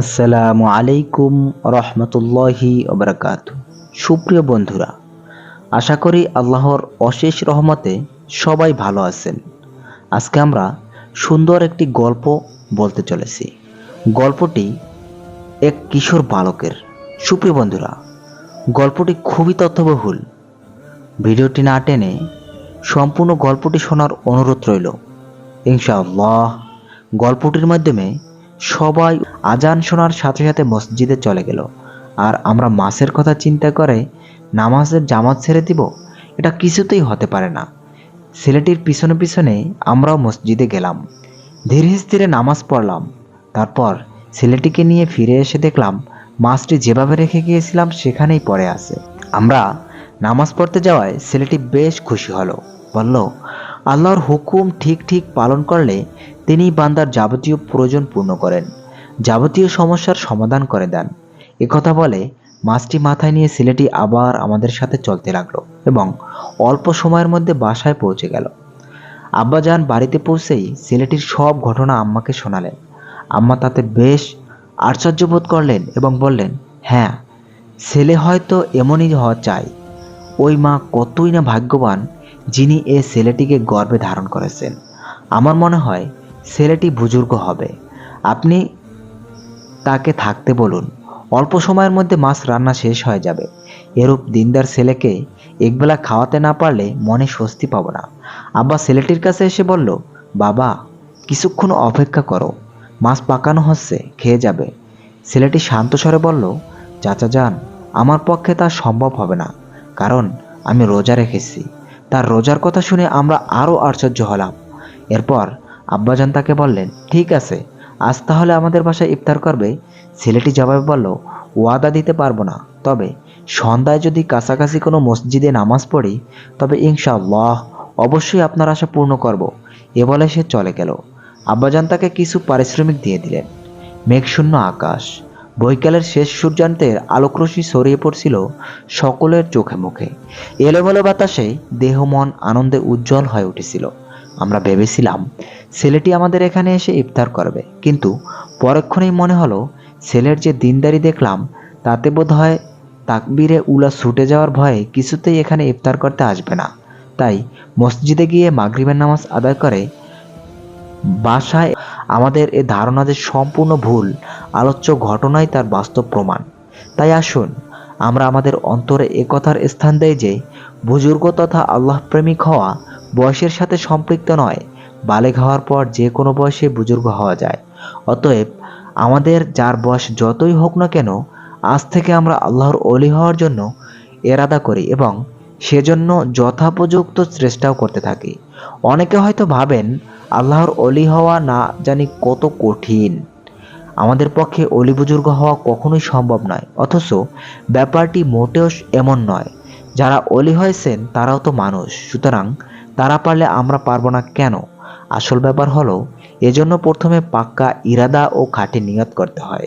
আসসালামু আলাইকুম রহমতুল্লাহি ওবরাকাত। সুপ্রিয় বন্ধুরা, আশা করি আল্লাহর অশেষ রহমতে সবাই ভালো আছেন। আজকে আমরা সুন্দর একটি গল্প বলতে চলেছি। গল্পটি এক কিশোর বালকের। সুপ্রিয় বন্ধুরা, গল্পটি খুবই তথ্যবহুল। ভিডিওটি না টেনে সম্পূর্ণ গল্পটি শোনার অনুরোধ রইল। ইনশাআল্লাহ, গল্পটির মাধ্যমে সবাই আজান শোনার সাথে সাথে মসজিদে চলে গেল। আর আমরা মাসের কথা চিন্তা করে, নামাজের জামাত ছেড়ে দিব? এটা কিছুতেই হতে পারে না। ছেলেটির পিছনে পিছনে আমরাও মসজিদে গেলাম। ধীরে ধীরে নামাজ পড়লাম। তারপর ছেলেটিকে নিয়ে ফিরে এসে দেখলাম মাছটি যেভাবে রেখে গিয়েছিলাম সেখানেই পড়ে আছে। আমরা নামাজ পড়তে যাওয়ায় ছেলেটি বেশ খুশি হলো। বলল, আল্লাহর হুকুম ঠিক ঠিক পালন করলে তিনি বান্দার যাবতীয় প্রয়োজন পূর্ণ করেন, যাবতীয় সমস্যার সমাধান করে দেন। একথা বলে মাছটি মাথায় নিয়ে ছেলেটি আবার আমাদের সাথে চলতে লাগল এবং অল্প সময়ের মধ্যে বাসায় পৌঁছে গেল। আব্বাজান বাড়িতে পৌঁছেই ছেলেটির সব ঘটনা আম্মাকে শোনালেন। আম্মা তাতে বেশ আশ্চর্য বোধ করলেন এবং বললেন হ্যাঁ ছেলে হয়তো এমনই হওয়া চাই। ওই মা কতই না ভাগ্যবান যিনি এ ছেলেটিকে গর্বে ধারণ করেছেন। আমার মনে হয় ছেলেটি বুজুর্গ হবে। আপনি তাকে থাকতে বলুন। অল্প সময়ের মধ্যে মাছ রান্না শেষ হয়ে যাবে। এরূপ দিনদার ছেলেকে একবেলা খাওয়াতে না পারলে মনে স্বস্তি পাব না। আব্বা ছেলেটির কাছে এসে বলল, বাবা, কিছুক্ষণ অপেক্ষা করো। মাছ পাকানো হচ্ছে, খেয়ে যাবে। ছেলেটি শান্ত স্বরে বলল, চাচা যান, আমার পক্ষে তা সম্ভব হবে না। কারণ আমি রোজা রেখেছি। তার রোজার কথা শুনে আমরা আরও আশ্চর্য হলাম। এরপর আব্বাজান তাকে বললেন, ঠিক আছে, আজ তাহলে আমাদের বাসায় ইফতার করবে। ছেলেটি জবাবে বলল, ওয়াদা দিতে পারব না। তবে সন্ধ্যায় যদি কাছাকাছি কোনো মসজিদে নামাজ পড়ি, তবে ইনশাআল্লাহ অবশ্যই আপনার আশা পূর্ণ করব। এ বলে সে চলে গেল। আব্বাজান তাকে কিছু পারিশ্রমিক দিয়ে দিলেন। মেঘশূন্য আকাশ। বৈকালের শেষ সূর্যান্তের আলোকরশ্মি ছড়িয়ে পড়ছিল সকলের চোখে মুখে। এলোমেলো বাতাসে দেহ, মন, আনন্দে উজ্জ্বল হয়ে উঠেছিল। আমরা ভেবেছিলাম ছেলেটি আমাদের এখানে এসে ইফতার করবে। কিন্তু পরক্ষণেই মনে হলো ছেলের যে দিনদারি দেখলাম, তাতে বোধ হয় তাকবিরে উলা ছুটে যাওয়ার ভয়ে কিছুতেই এখানে ইফতার করতে আসবে না। তাই মসজিদে গিয়ে মাগরিবের নামাজ আদায় করে বাসায় আমাদের এ ধারণা যে সম্পূর্ণ ভুল, আলোচ্য ঘটনাই তার বাস্তব প্রমাণ। তাই আসুন, আমরা আমাদের অন্তরে একথার স্থান দেই যে, বুজুর্গ তথা আল্লাহ প্রেমিক হওয়া বয়সের সাথে সম্পৃক্ত নয়। বালেগ হওয়ার পর যে কোনো বয়সে বুজুর্গ হওয়া যায়। অতএব আমাদের যার বয়স যতই হোক না কেন, আজ থেকে আমরা আল্লাহর অলি হওয়ার জন্য এরাদা করি এবং সেজন্য যথাপযুক্ত চেষ্টাও করতে থাকি। অনেকে হয়তো ভাবেন, আল্লাহর অলি হওয়া না জানি কত কঠিন। আমাদের পক্ষে অলি বুজুর্গ হওয়া কখনোই সম্ভব নয়, অথচ ব্যাপারটি মোটেও এমন নয়। যারা অলি হয়েছেন তারাও তো মানুষ। সুতরাং তারা পারলে আমরা পারব না কেন? আসল ব্যাপার হলো, এজন্য প্রথমে পাক্কা ইরাদা ও খাঁটি নিয়ত করতে হয়।